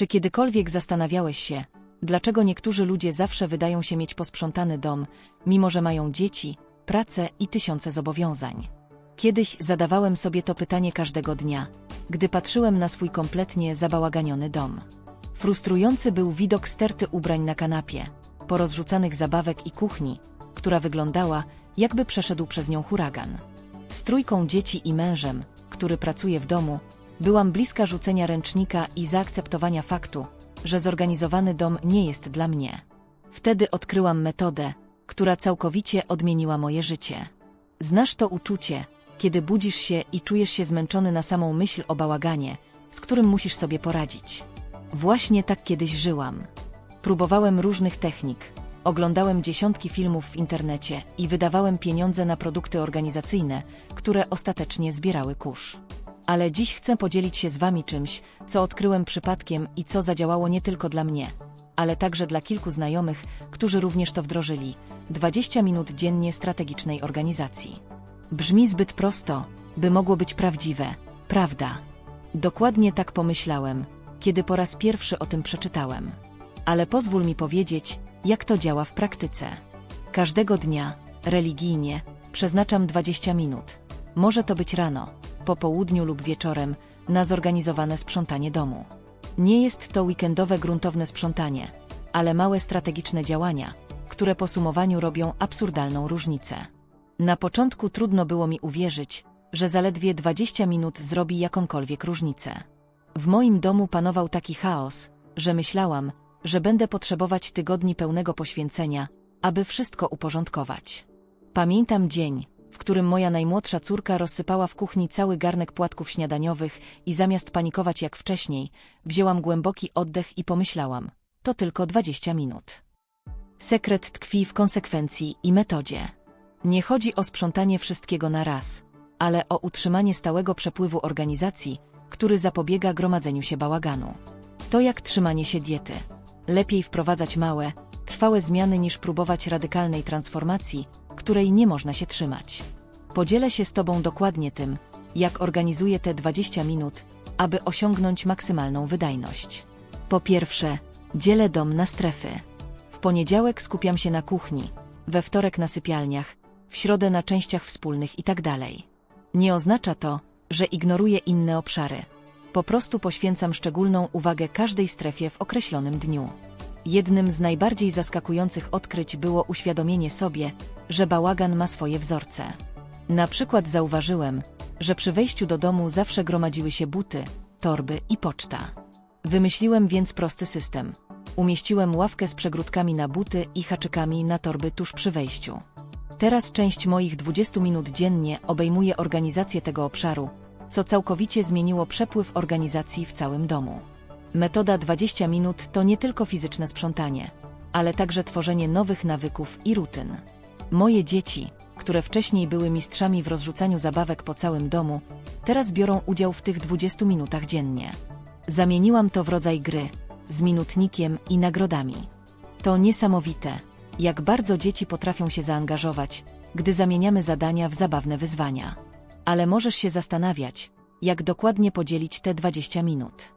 Czy kiedykolwiek zastanawiałeś się, dlaczego niektórzy ludzie zawsze wydają się mieć posprzątany dom, mimo że mają dzieci, pracę i tysiące zobowiązań? Kiedyś zadawałem sobie to pytanie każdego dnia, gdy patrzyłem na swój kompletnie zabałaganiony dom. Frustrujący był widok sterty ubrań na kanapie, porozrzucanych zabawek i kuchni, która wyglądała, jakby przeszedł przez nią huragan. Z trójką dzieci i mężem, który pracuje w domu, byłam bliska rzucenia ręcznika i zaakceptowania faktu, że zorganizowany dom nie jest dla mnie. Wtedy odkryłam metodę, która całkowicie odmieniła moje życie. Znasz to uczucie, kiedy budzisz się i czujesz się zmęczony na samą myśl o bałaganie, z którym musisz sobie poradzić. Właśnie tak kiedyś żyłam. Próbowałem różnych technik, oglądałem dziesiątki filmów w internecie i wydawałem pieniądze na produkty organizacyjne, które ostatecznie zbierały kurz. Ale dziś chcę podzielić się z Wami czymś, co odkryłem przypadkiem i co zadziałało nie tylko dla mnie, ale także dla kilku znajomych, którzy również to wdrożyli. 20 minut dziennie strategicznej organizacji. Brzmi zbyt prosto, by mogło być prawdziwe, prawda? Dokładnie tak pomyślałem, kiedy po raz pierwszy o tym przeczytałem. Ale pozwól mi powiedzieć, jak to działa w praktyce. Każdego dnia, religijnie, przeznaczam 20 minut. Może to być rano, po południu lub wieczorem, na zorganizowane sprzątanie domu. Nie jest to weekendowe gruntowne sprzątanie, ale małe strategiczne działania, które po sumowaniu robią absurdalną różnicę. Na początku trudno było mi uwierzyć, że zaledwie 20 minut zrobi jakąkolwiek różnicę. W moim domu panował taki chaos, że myślałam, że będę potrzebować tygodni pełnego poświęcenia, aby wszystko uporządkować. Pamiętam dzień, którym moja najmłodsza córka rozsypała w kuchni cały garnek płatków śniadaniowych i zamiast panikować jak wcześniej, wzięłam głęboki oddech i pomyślałam, to tylko 20 minut. Sekret tkwi w konsekwencji i metodzie. Nie chodzi o sprzątanie wszystkiego na raz, ale o utrzymanie stałego przepływu organizacji, który zapobiega gromadzeniu się bałaganu. To jak trzymanie się diety. Lepiej wprowadzać małe, trwałe zmiany niż próbować radykalnej transformacji, której nie można się trzymać. Podzielę się z Tobą dokładnie tym, jak organizuję te 20 minut, aby osiągnąć maksymalną wydajność. Po pierwsze, dzielę dom na strefy. W poniedziałek skupiam się na kuchni, we wtorek na sypialniach, w środę na częściach wspólnych itd. Nie oznacza to, że ignoruję inne obszary. Po prostu poświęcam szczególną uwagę każdej strefie w określonym dniu. Jednym z najbardziej zaskakujących odkryć było uświadomienie sobie, że bałagan ma swoje wzorce. Na przykład zauważyłem, że przy wejściu do domu zawsze gromadziły się buty, torby i poczta. Wymyśliłem więc prosty system. Umieściłem ławkę z przegródkami na buty i haczykami na torby tuż przy wejściu. Teraz część moich 20 minut dziennie obejmuje organizację tego obszaru, co całkowicie zmieniło przepływ organizacji w całym domu. Metoda 20 minut to nie tylko fizyczne sprzątanie, ale także tworzenie nowych nawyków i rutyn. Moje dzieci, które wcześniej były mistrzami w rozrzucaniu zabawek po całym domu, teraz biorą udział w tych 20 minutach dziennie. Zamieniłam to w rodzaj gry, z minutnikiem i nagrodami. To niesamowite, jak bardzo dzieci potrafią się zaangażować, gdy zamieniamy zadania w zabawne wyzwania. Ale możesz się zastanawiać, jak dokładnie podzielić te 20 minut.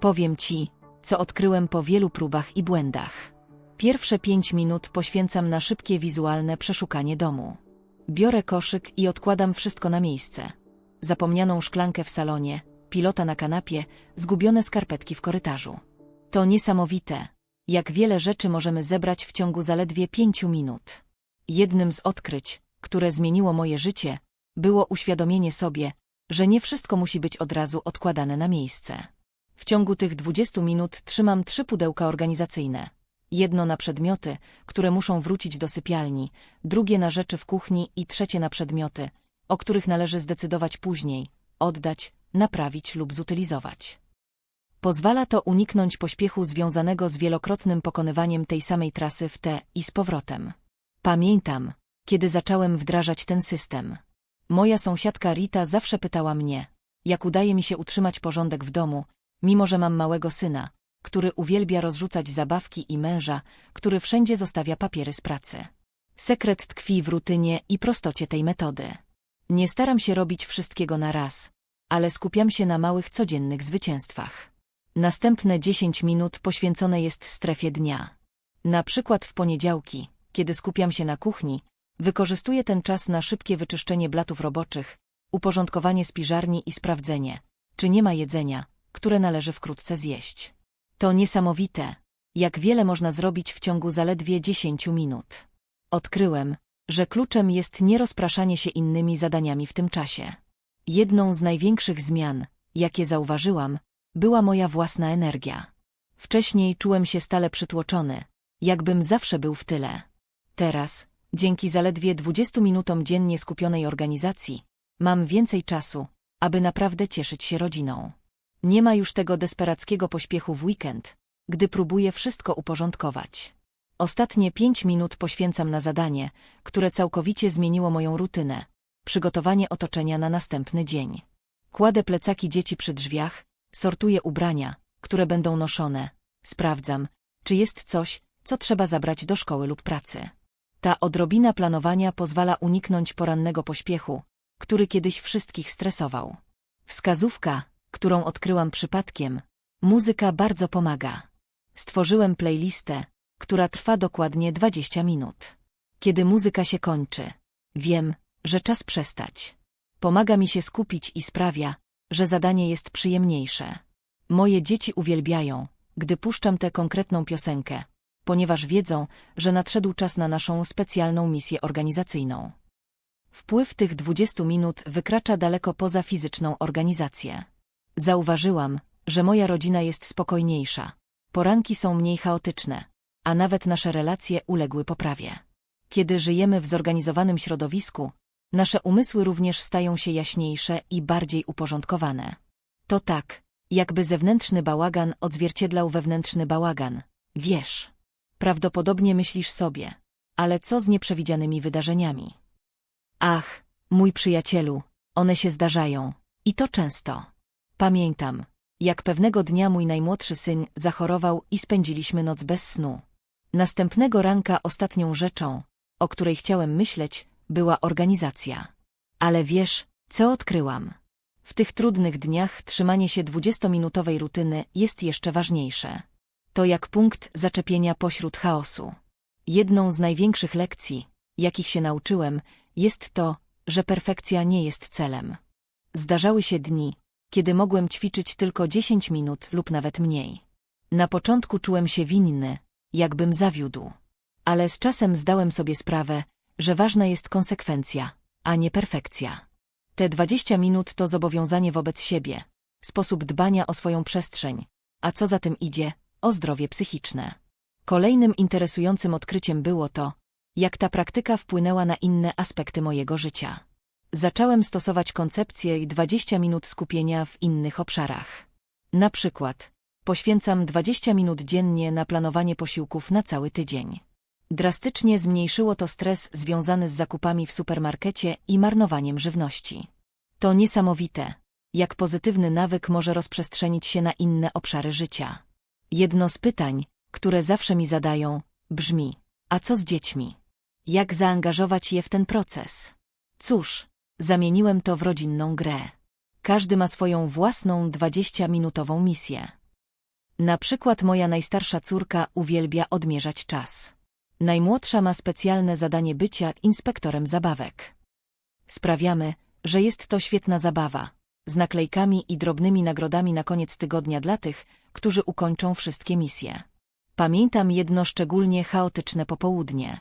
Powiem Ci, co odkryłem po wielu próbach i błędach. Pierwsze 5 minut poświęcam na szybkie wizualne przeszukanie domu. Biorę koszyk i odkładam wszystko na miejsce. Zapomnianą szklankę w salonie, pilota na kanapie, zgubione skarpetki w korytarzu. To niesamowite, jak wiele rzeczy możemy zebrać w ciągu zaledwie pięciu minut. Jednym z odkryć, które zmieniło moje życie, było uświadomienie sobie, że nie wszystko musi być od razu odkładane na miejsce. W ciągu tych 20 minut trzymam trzy pudełka organizacyjne. Jedno na przedmioty, które muszą wrócić do sypialni, drugie na rzeczy w kuchni i trzecie na przedmioty, o których należy zdecydować później, oddać, naprawić lub zutylizować. Pozwala to uniknąć pośpiechu związanego z wielokrotnym pokonywaniem tej samej trasy w te i z powrotem. Pamiętam, kiedy zacząłem wdrażać ten system. Moja sąsiadka Rita zawsze pytała mnie, jak udaje mi się utrzymać porządek w domu, mimo że mam małego syna, który uwielbia rozrzucać zabawki i męża, który wszędzie zostawia papiery z pracy. Sekret tkwi w rutynie i prostocie tej metody. Nie staram się robić wszystkiego na raz, ale skupiam się na małych codziennych zwycięstwach. Następne 10 minut poświęcone jest strefie dnia. Na przykład w poniedziałki, kiedy skupiam się na kuchni, wykorzystuję ten czas na szybkie wyczyszczenie blatów roboczych, uporządkowanie spiżarni i sprawdzenie, czy nie ma jedzenia, które należy wkrótce zjeść. To niesamowite, jak wiele można zrobić w ciągu zaledwie 10 minut. Odkryłem, że kluczem jest nie rozpraszanie się innymi zadaniami w tym czasie. Jedną z największych zmian, jakie zauważyłam, była moja własna energia. Wcześniej czułem się stale przytłoczony, jakbym zawsze był w tyle. Teraz, dzięki zaledwie 20 minutom dziennie skupionej organizacji, mam więcej czasu, aby naprawdę cieszyć się rodziną. Nie ma już tego desperackiego pośpiechu w weekend, gdy próbuję wszystko uporządkować. Ostatnie pięć minut poświęcam na zadanie, które całkowicie zmieniło moją rutynę. Przygotowanie otoczenia na następny dzień. Kładę plecaki dzieci przy drzwiach, sortuję ubrania, które będą noszone, sprawdzam, czy jest coś, co trzeba zabrać do szkoły lub pracy. Ta odrobina planowania pozwala uniknąć porannego pośpiechu, który kiedyś wszystkich stresował. Wskazówka, którą odkryłam przypadkiem, muzyka bardzo pomaga. Stworzyłem playlistę, która trwa dokładnie 20 minut. Kiedy muzyka się kończy, wiem, że czas przestać. Pomaga mi się skupić i sprawia, że zadanie jest przyjemniejsze. Moje dzieci uwielbiają, gdy puszczam tę konkretną piosenkę, ponieważ wiedzą, że nadszedł czas na naszą specjalną misję organizacyjną. Wpływ tych 20 minut wykracza daleko poza fizyczną organizację. Zauważyłam, że moja rodzina jest spokojniejsza. Poranki są mniej chaotyczne, a nawet nasze relacje uległy poprawie. Kiedy żyjemy w zorganizowanym środowisku, nasze umysły również stają się jaśniejsze i bardziej uporządkowane. To tak, jakby zewnętrzny bałagan odzwierciedlał wewnętrzny bałagan. Wiesz, prawdopodobnie myślisz sobie, ale co z nieprzewidzianymi wydarzeniami? Ach, mój przyjacielu, one się zdarzają. I to często. Pamiętam, jak pewnego dnia mój najmłodszy syn zachorował i spędziliśmy noc bez snu. Następnego ranka ostatnią rzeczą, o której chciałem myśleć, była organizacja. Ale wiesz, co odkryłam? W tych trudnych dniach trzymanie się dwudziestominutowej rutyny jest jeszcze ważniejsze. To jak punkt zaczepienia pośród chaosu. Jedną z największych lekcji, jakich się nauczyłem, jest to, że perfekcja nie jest celem. Zdarzały się dni, kiedy mogłem ćwiczyć tylko 10 minut lub nawet mniej. Na początku czułem się winny, jakbym zawiódł. Ale z czasem zdałem sobie sprawę, że ważna jest konsekwencja, a nie perfekcja. Te 20 minut to zobowiązanie wobec siebie, sposób dbania o swoją przestrzeń, a co za tym idzie, o zdrowie psychiczne. Kolejnym interesującym odkryciem było to, jak ta praktyka wpłynęła na inne aspekty mojego życia. Zacząłem stosować koncepcję i 20 minut skupienia w innych obszarach. Na przykład, poświęcam 20 minut dziennie na planowanie posiłków na cały tydzień. Drastycznie zmniejszyło to stres związany z zakupami w supermarkecie i marnowaniem żywności. To niesamowite, jak pozytywny nawyk może rozprzestrzenić się na inne obszary życia. Jedno z pytań, które zawsze mi zadają, brzmi, a co z dziećmi? Jak zaangażować je w ten proces? Cóż, zamieniłem to w rodzinną grę. Każdy ma swoją własną 20-minutową misję. Na przykład moja najstarsza córka uwielbia odmierzać czas. Najmłodsza ma specjalne zadanie bycia inspektorem zabawek. Sprawiamy, że jest to świetna zabawa, z naklejkami i drobnymi nagrodami na koniec tygodnia dla tych, którzy ukończą wszystkie misje. Pamiętam jedno szczególnie chaotyczne popołudnie.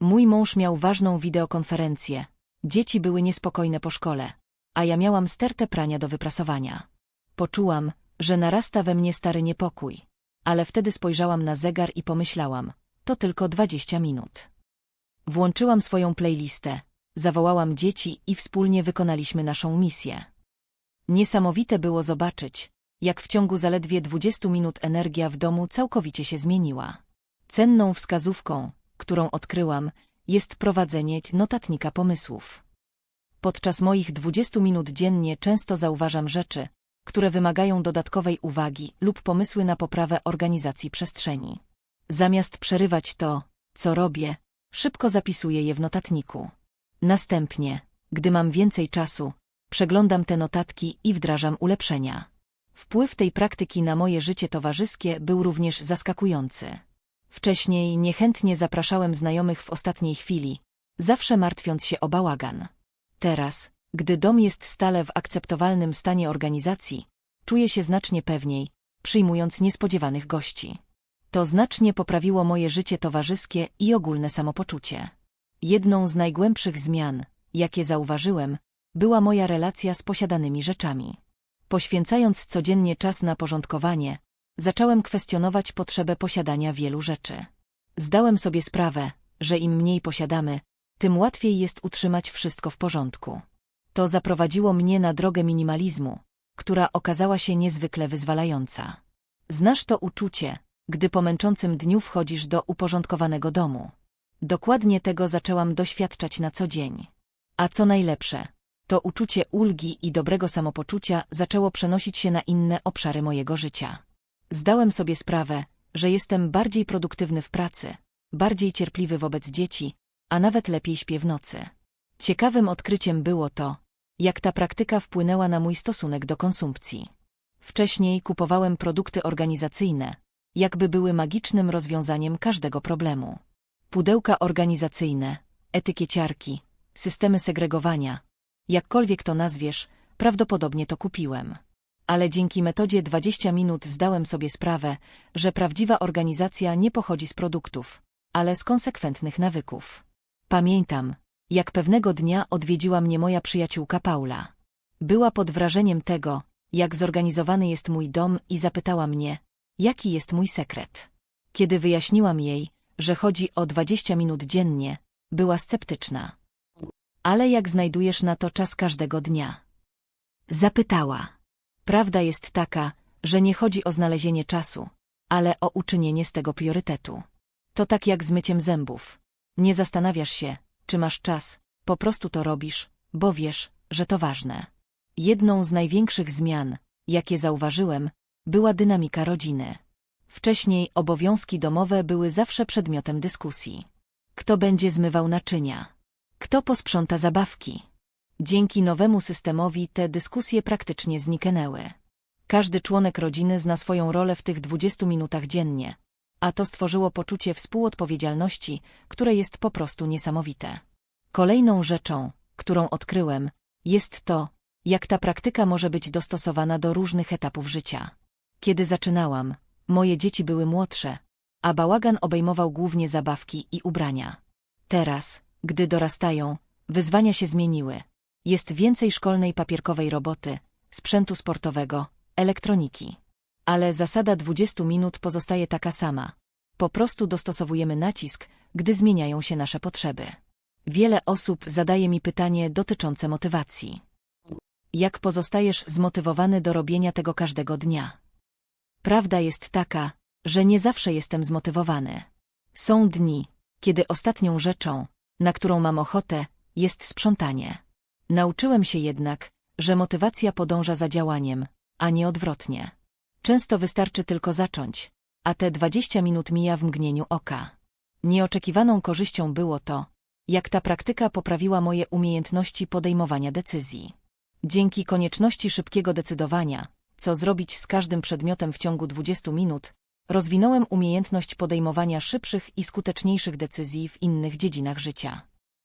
Mój mąż miał ważną wideokonferencję. Dzieci były niespokojne po szkole, a ja miałam stertę prania do wyprasowania. Poczułam, że narasta we mnie stary niepokój. Ale wtedy spojrzałam na zegar i pomyślałam, to tylko dwadzieścia minut. Włączyłam swoją playlistę, zawołałam dzieci i wspólnie wykonaliśmy naszą misję. Niesamowite było zobaczyć, jak w ciągu zaledwie dwudziestu minut energia w domu całkowicie się zmieniła. Cenną wskazówką, którą odkryłam, jest prowadzenie notatnika pomysłów. Podczas moich 20 minut dziennie często zauważam rzeczy, które wymagają dodatkowej uwagi lub pomysły na poprawę organizacji przestrzeni. Zamiast przerywać to, co robię, szybko zapisuję je w notatniku. Następnie, gdy mam więcej czasu, przeglądam te notatki i wdrażam ulepszenia. Wpływ tej praktyki na moje życie towarzyskie był również zaskakujący. Wcześniej niechętnie zapraszałem znajomych w ostatniej chwili, zawsze martwiąc się o bałagan. Teraz, gdy dom jest stale w akceptowalnym stanie organizacji, czuję się znacznie pewniej, przyjmując niespodziewanych gości. To znacznie poprawiło moje życie towarzyskie i ogólne samopoczucie. Jedną z najgłębszych zmian, jakie zauważyłem, była moja relacja z posiadanymi rzeczami. Poświęcając codziennie czas na porządkowanie, zacząłem kwestionować potrzebę posiadania wielu rzeczy. Zdałem sobie sprawę, że im mniej posiadamy, tym łatwiej jest utrzymać wszystko w porządku. To zaprowadziło mnie na drogę minimalizmu, która okazała się niezwykle wyzwalająca. Znasz to uczucie, gdy po męczącym dniu wchodzisz do uporządkowanego domu. Dokładnie tego zaczęłam doświadczać na co dzień. A co najlepsze, to uczucie ulgi i dobrego samopoczucia zaczęło przenosić się na inne obszary mojego życia. Zdałem sobie sprawę, że jestem bardziej produktywny w pracy, bardziej cierpliwy wobec dzieci, a nawet lepiej śpię w nocy. Ciekawym odkryciem było to, jak ta praktyka wpłynęła na mój stosunek do konsumpcji. Wcześniej kupowałem produkty organizacyjne, jakby były magicznym rozwiązaniem każdego problemu. Pudełka organizacyjne, etykieciarki, systemy segregowania, jakkolwiek to nazwiesz, prawdopodobnie to kupiłem. Ale dzięki metodzie 20 minut zdałem sobie sprawę, że prawdziwa organizacja nie pochodzi z produktów, ale z konsekwentnych nawyków. Pamiętam, jak pewnego dnia odwiedziła mnie moja przyjaciółka Paula. Była pod wrażeniem tego, jak zorganizowany jest mój dom i zapytała mnie, jaki jest mój sekret. Kiedy wyjaśniłam jej, że chodzi o 20 minut dziennie, była sceptyczna. Ale jak znajdujesz na to czas każdego dnia? Zapytała. Prawda jest taka, że nie chodzi o znalezienie czasu, ale o uczynienie z tego priorytetu. To tak jak z myciem zębów. Nie zastanawiasz się, czy masz czas, po prostu to robisz, bo wiesz, że to ważne. Jedną z największych zmian, jakie zauważyłem, była dynamika rodziny. Wcześniej obowiązki domowe były zawsze przedmiotem dyskusji. Kto będzie zmywał naczynia? Kto posprząta zabawki? Dzięki nowemu systemowi te dyskusje praktycznie zniknęły. Każdy członek rodziny zna swoją rolę w tych 20 minutach dziennie, a to stworzyło poczucie współodpowiedzialności, które jest po prostu niesamowite. Kolejną rzeczą, którą odkryłem, jest to, jak ta praktyka może być dostosowana do różnych etapów życia. Kiedy zaczynałam, moje dzieci były młodsze, a bałagan obejmował głównie zabawki i ubrania. Teraz, gdy dorastają, wyzwania się zmieniły. Jest więcej szkolnej papierkowej roboty, sprzętu sportowego, elektroniki. Ale zasada 20 minut pozostaje taka sama. Po prostu dostosowujemy nacisk, gdy zmieniają się nasze potrzeby. Wiele osób zadaje mi pytanie dotyczące motywacji. Jak pozostajesz zmotywowany do robienia tego każdego dnia? Prawda jest taka, że nie zawsze jestem zmotywowany. Są dni, kiedy ostatnią rzeczą, na którą mam ochotę, jest sprzątanie. Nauczyłem się jednak, że motywacja podąża za działaniem, a nie odwrotnie. Często wystarczy tylko zacząć, a te 20 minut mija w mgnieniu oka. Nieoczekiwaną korzyścią było to, jak ta praktyka poprawiła moje umiejętności podejmowania decyzji. Dzięki konieczności szybkiego decydowania, co zrobić z każdym przedmiotem w ciągu 20 minut, rozwinąłem umiejętność podejmowania szybszych i skuteczniejszych decyzji w innych dziedzinach życia.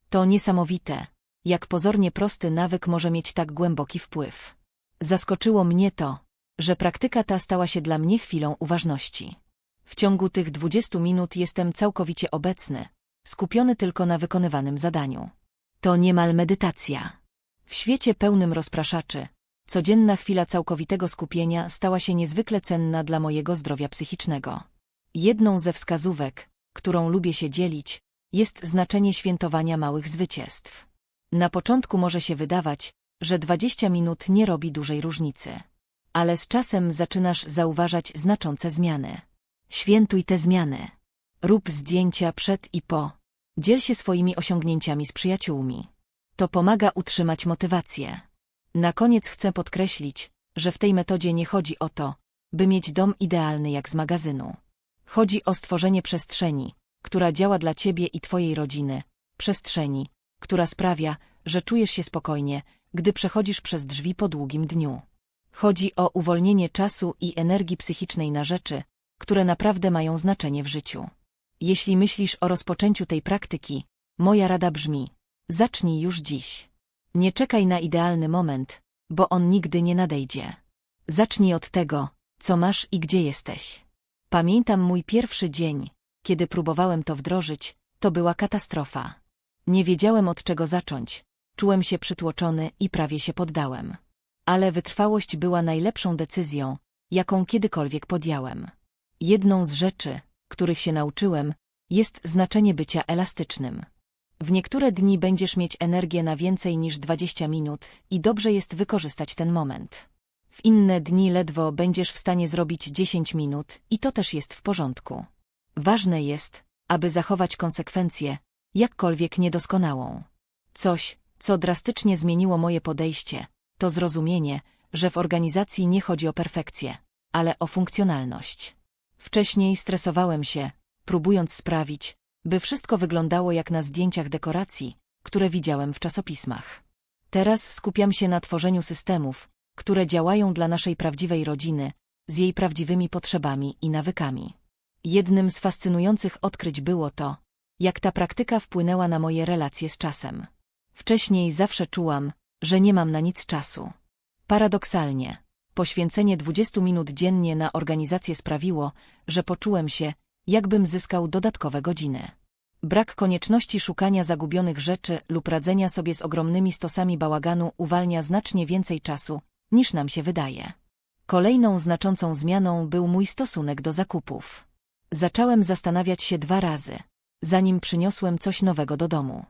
To niesamowite, jak pozornie prosty nawyk może mieć tak głęboki wpływ. Zaskoczyło mnie to, że praktyka ta stała się dla mnie chwilą uważności. W ciągu tych 20 minut jestem całkowicie obecny, skupiony tylko na wykonywanym zadaniu. To niemal medytacja. W świecie pełnym rozpraszaczy, codzienna chwila całkowitego skupienia stała się niezwykle cenna dla mojego zdrowia psychicznego. Jedną ze wskazówek, którą lubię się dzielić, jest znaczenie świętowania małych zwycięstw. Na początku może się wydawać, że 20 minut nie robi dużej różnicy. Ale z czasem zaczynasz zauważać znaczące zmiany. Świętuj te zmiany. Rób zdjęcia przed i po. Dziel się swoimi osiągnięciami z przyjaciółmi. To pomaga utrzymać motywację. Na koniec chcę podkreślić, że w tej metodzie nie chodzi o to, by mieć dom idealny jak z magazynu. Chodzi o stworzenie przestrzeni, która działa dla ciebie i twojej rodziny, przestrzeni, która sprawia, że czujesz się spokojnie, gdy przechodzisz przez drzwi po długim dniu. Chodzi o uwolnienie czasu i energii psychicznej na rzeczy, które naprawdę mają znaczenie w życiu. Jeśli myślisz o rozpoczęciu tej praktyki, moja rada brzmi: zacznij już dziś. Nie czekaj na idealny moment, bo on nigdy nie nadejdzie. Zacznij od tego, co masz i gdzie jesteś. Pamiętam mój pierwszy dzień, kiedy próbowałem to wdrożyć, to była katastrofa. Nie wiedziałem od czego zacząć, czułem się przytłoczony i prawie się poddałem. Ale wytrwałość była najlepszą decyzją, jaką kiedykolwiek podjąłem. Jedną z rzeczy, których się nauczyłem, jest znaczenie bycia elastycznym. W niektóre dni będziesz mieć energię na więcej niż 20 minut i dobrze jest wykorzystać ten moment. W inne dni ledwo będziesz w stanie zrobić 10 minut i to też jest w porządku. Ważne jest, aby zachować konsekwencję, jakkolwiek niedoskonałą. Coś, co drastycznie zmieniło moje podejście, to zrozumienie, że w organizacji nie chodzi o perfekcję, ale o funkcjonalność. Wcześniej stresowałem się, próbując sprawić, by wszystko wyglądało jak na zdjęciach dekoracji, które widziałem w czasopismach. Teraz skupiam się na tworzeniu systemów, które działają dla naszej prawdziwej rodziny, z jej prawdziwymi potrzebami i nawykami. Jednym z fascynujących odkryć było to, jak ta praktyka wpłynęła na moje relacje z czasem. Wcześniej zawsze czułam, że nie mam na nic czasu. Paradoksalnie, poświęcenie 20 minut dziennie na organizację sprawiło, że poczułem się, jakbym zyskał dodatkowe godziny. Brak konieczności szukania zagubionych rzeczy lub radzenia sobie z ogromnymi stosami bałaganu uwalnia znacznie więcej czasu, niż nam się wydaje. Kolejną znaczącą zmianą był mój stosunek do zakupów. Zacząłem zastanawiać się dwa razy, zanim przyniosłem coś nowego do domu.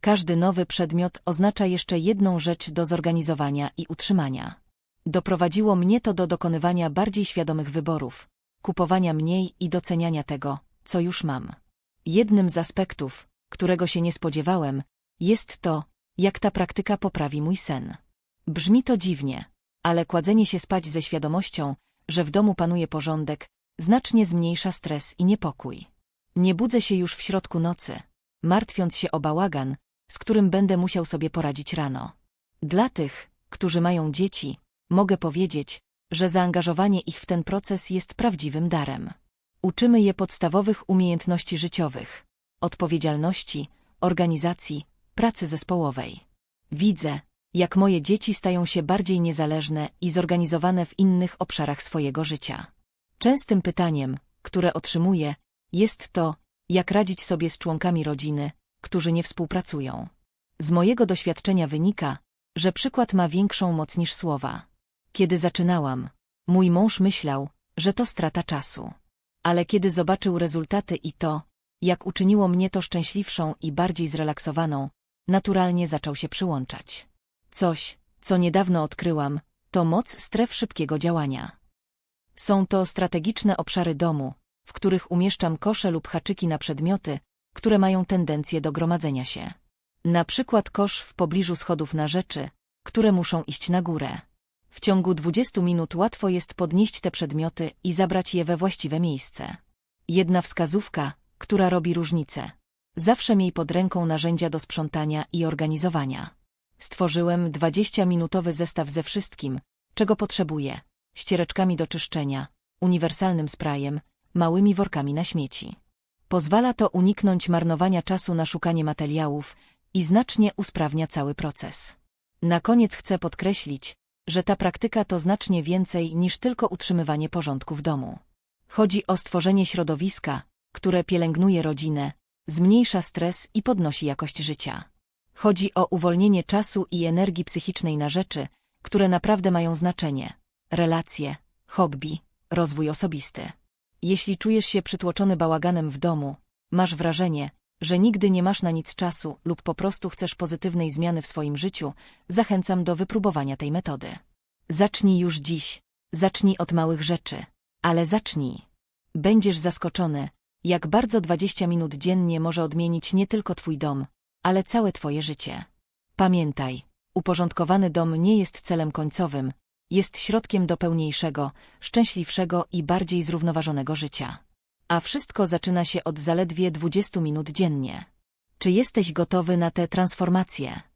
Każdy nowy przedmiot oznacza jeszcze jedną rzecz do zorganizowania i utrzymania. Doprowadziło mnie to do dokonywania bardziej świadomych wyborów, kupowania mniej i doceniania tego, co już mam. Jednym z aspektów, którego się nie spodziewałem, jest to, jak ta praktyka poprawi mój sen. Brzmi to dziwnie, ale kładzenie się spać ze świadomością, że w domu panuje porządek, znacznie zmniejsza stres i niepokój. Nie budzę się już w środku nocy, martwiąc się o bałagan, z którym będę musiał sobie poradzić rano. Dla tych, którzy mają dzieci, mogę powiedzieć, że zaangażowanie ich w ten proces jest prawdziwym darem. Uczymy je podstawowych umiejętności życiowych, odpowiedzialności, organizacji, pracy zespołowej. Widzę, jak moje dzieci stają się bardziej niezależne i zorganizowane w innych obszarach swojego życia. Częstym pytaniem, które otrzymuję, jest to, jak radzić sobie z członkami rodziny, którzy nie współpracują. Z mojego doświadczenia wynika, że przykład ma większą moc niż słowa. Kiedy zaczynałam, mój mąż myślał, że to strata czasu. Ale kiedy zobaczył rezultaty i to, jak uczyniło mnie to szczęśliwszą i bardziej zrelaksowaną, naturalnie zaczął się przyłączać. Coś, co niedawno odkryłam, to moc stref szybkiego działania. Są to strategiczne obszary domu, w których umieszczam kosze lub haczyki na przedmioty, które mają tendencję do gromadzenia się. Na przykład kosz w pobliżu schodów na rzeczy, które muszą iść na górę. W ciągu 20 minut łatwo jest podnieść te przedmioty i zabrać je we właściwe miejsce. Jedna wskazówka, która robi różnicę. Zawsze miej pod ręką narzędzia do sprzątania i organizowania. Stworzyłem 20-minutowy zestaw ze wszystkim, czego potrzebuję. Ściereczkami do czyszczenia, uniwersalnym sprayem, małymi workami na śmieci. Pozwala to uniknąć marnowania czasu na szukanie materiałów i znacznie usprawnia cały proces. Na koniec chcę podkreślić, że ta praktyka to znacznie więcej niż tylko utrzymywanie porządku w domu. Chodzi o stworzenie środowiska, które pielęgnuje rodzinę, zmniejsza stres i podnosi jakość życia. Chodzi o uwolnienie czasu i energii psychicznej na rzeczy, które naprawdę mają znaczenie. Relacje, hobby, rozwój osobisty. Jeśli czujesz się przytłoczony bałaganem w domu, masz wrażenie, że nigdy nie masz na nic czasu lub po prostu chcesz pozytywnej zmiany w swoim życiu, zachęcam do wypróbowania tej metody. Zacznij już dziś. Zacznij od małych rzeczy. Ale zacznij. Będziesz zaskoczony, jak bardzo 20 minut dziennie może odmienić nie tylko twój dom, ale całe twoje życie. Pamiętaj, uporządkowany dom nie jest celem końcowym, jest środkiem do pełniejszego, szczęśliwszego i bardziej zrównoważonego życia. A wszystko zaczyna się od zaledwie 20 minut dziennie. Czy jesteś gotowy na tę transformację?